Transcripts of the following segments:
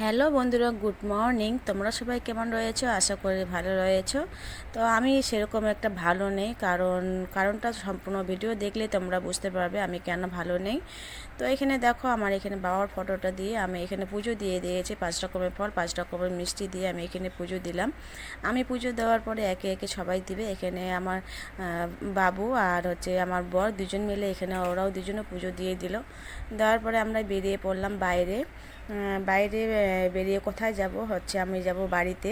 Hello বন্ধুরা, good morning. তোমরা সবাই কেমন রয়েছো? আশা করি ভালো রয়েছো। তো আমি সেরকম একটা ভালো নেই, কারণ, কারণটা সম্পূর্ণ ভিডিও দেখলে তোমরা বুঝতে পারবে আমি কেন ভালো নেই। তো এখানে দেখো, আমার এখানে বাবার ফটোটা দিয়ে আমি এখানে পুজো দিয়ে দিয়েছি। পাঁচ রকমের ফল, পাঁচ রকমের মিষ্টি দিয়ে আমি এখানে পুজো দিলাম। আমি পুজো দেওয়ার পরে একে একে সবাই দিবে। এখানে আমার বাবু আর হচ্ছে আমার বর দুজন মিলে এখানে ওরাও দুজনে পুজো দিয়ে দিল। দেওয়ার পরে আমরা বেরিয়ে পড়লাম বাইরে। বাইরে বেরিয়ে কোথায় যাব? হচ্ছে আমি যাব বাড়িতে।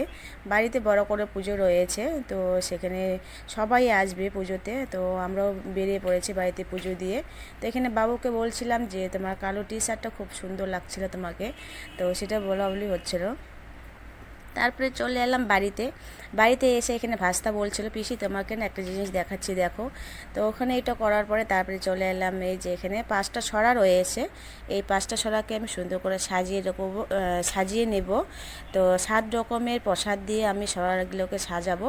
বাড়িতে বড় করে পুজো রয়েছে, তো সেখানে সবাই আসবে পুজোতে। তো আমরাও বেরিয়ে পড়েছি বাড়িতে পুজো দিয়ে। তো এখানে বাবুকে বলছিলাম যে, তোমার কালো টি শার্টটা খুব সুন্দর লাগছিল তোমাকে। তো সেটা বলা বলি হচ্ছিল। তারপরে চলে এলাম বাড়িতে। বাড়িতে এসে এখানে ভাস্তা বলছিল পিসি তোমাকে না একটা জিনিস দেখাচ্ছি দেখো। তো ওখানে এটা করার পরে তারপরে চলে এলাম এই যে এখানে পাঁচটা ছড়া রয়েছে। এই পাঁচটা ছড়াকে আমি সুন্দর করে সাজিয়ে আহ, সাজিয়ে নেব। তো সাত রকমের প্রসাদ দিয়ে আমি ছড়াগুলোকে সাজাবো।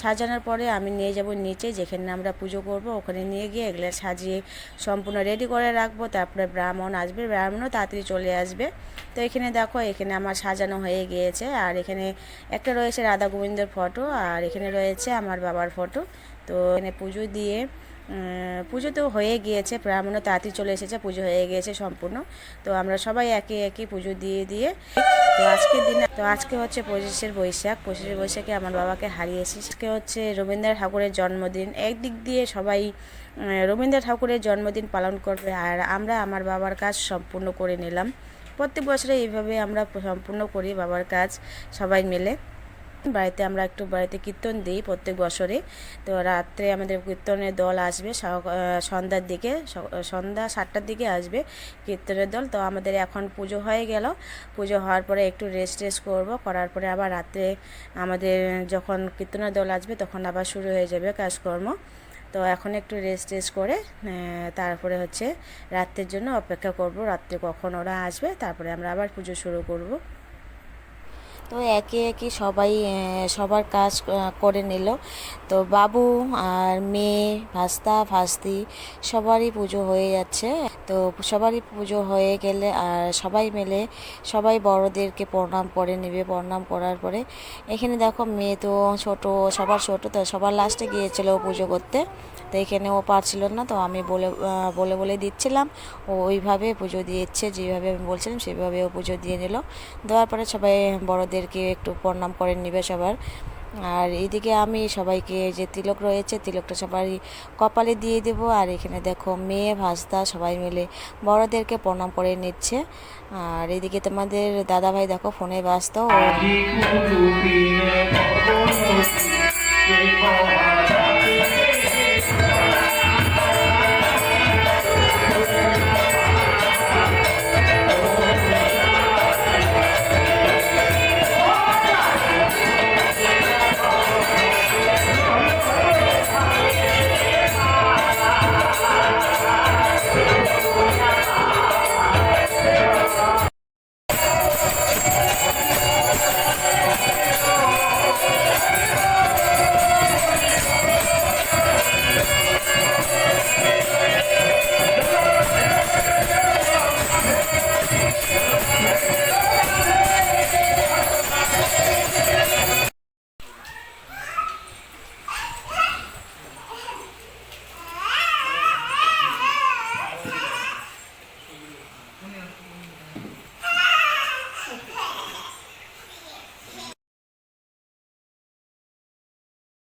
সাজানোর পরে আমি নিয়ে যাব নিচে যেখানে আমরা পুজো করব ওখানে নিয়ে গিয়ে এগুলো সাজিয়ে সম্পূর্ণ রেডি করে রাখব। তারপরে ব্রাহ্মণ আসবে ব্রাহ্মণও তাড়াতাড়ি চলে আসবে। তো এখানে দেখো এখানে আমার সাজানো হয়ে গিয়েছে। আর এখানে একটা রয়েছে রাধা গোবিন্দর ফটো আর এখানে রয়েছে আমার বাবার ফটো। তো এখানে পুজো দিয়ে পুজো তো হয়ে গিয়েছে ব্রাহ্মণও তাড়াতাড়ি চলে এসেছে, পুজো হয়ে গিয়েছে সম্পূর্ণ। তো আমরা সবাই একে একে পুজো দিয়ে দিয়ে, তো আজকের দিনে, তো আজকে হচ্ছে পঁচিশের বৈশাখ। পঁচিশের বৈশাখে আমার বাবাকে হারিয়েছি। আজকে হচ্ছে রবীন্দ্রনাথ ঠাকুরের জন্মদিন। একদিক দিয়ে সবাই রবীন্দ্রনাথ ঠাকুরের জন্মদিন পালন করবে আর আমরা আমার বাবার কাজ সম্পূর্ণ করে নিলাম। প্রত্যেক বছরে এইভাবে আমরা সম্পূর্ণ করি বাবার কাজ সবাই মিলে। বাড়িতে আমরা একটু বাড়িতে কীর্তন দিই প্রত্যেক বছরে। তো রাত্রে আমাদের কীর্তনের দল আসবে সন্ধ্যার দিকে সন্ধ্যা সাতটার দিকে আসবে কীর্তনের দল। তো আমাদের এখন পুজো হয়ে গেল। পুজো হওয়ার পরে একটু রেস্ট টেস্ট করব। করার পরে আবার রাত্রে আমাদের যখন কীর্তনের দল আসবে তখন আবার শুরু হয়ে যাবে কাজকর্ম। তো এখন একটু রেস্ট টেস্ট করে তারপরে হচ্ছে রাত্রের জন্য অপেক্ষা করব। রাত্রে কখন ওরা আসবে, তারপরে আমরা আবার পুজো শুরু করব। তো একে একে সবাই সবার কাজ করে নিল। তো বাবু আর মেয়ে, ভাস্তা, ভাস্তি সবারই পুজো হয়ে যাচ্ছে। তো সবারই পুজো হয়ে গেলে আর সবাই মিলে সবাই বড়দেরকে প্রণাম করে নেবে। প্রণাম করার পরে এখানে দেখো মেয়ে তো ছোট, সবার ছোট, তো সবার লাস্টে গিয়েছিল পুজো করতে। তো এখানে ও পারছিল না, তো আমি বলে বলে বলে দিচ্ছিলাম। ও ওইভাবে পুজো দিয়েছে, যেভাবে আমি বলছিলাম সেভাবে ও পুজো দিয়ে নিল দেওয়ার পরে সবাই বড়দেরকে একটু প্রণাম করে নিবে সবার। আর এদিকে আমি সবাইকে যে তিলক রয়েছে, তিলকটা সবারই কপালে দিয়ে দেব। আর এখানে দেখো মেয়ে, ভাস্তা সবাই মিলে বড়দেরকে প্রণাম করে নিচ্ছে। আর এদিকে তোমাদের দাদাভাই দেখো ফোনে ব্যস্ত।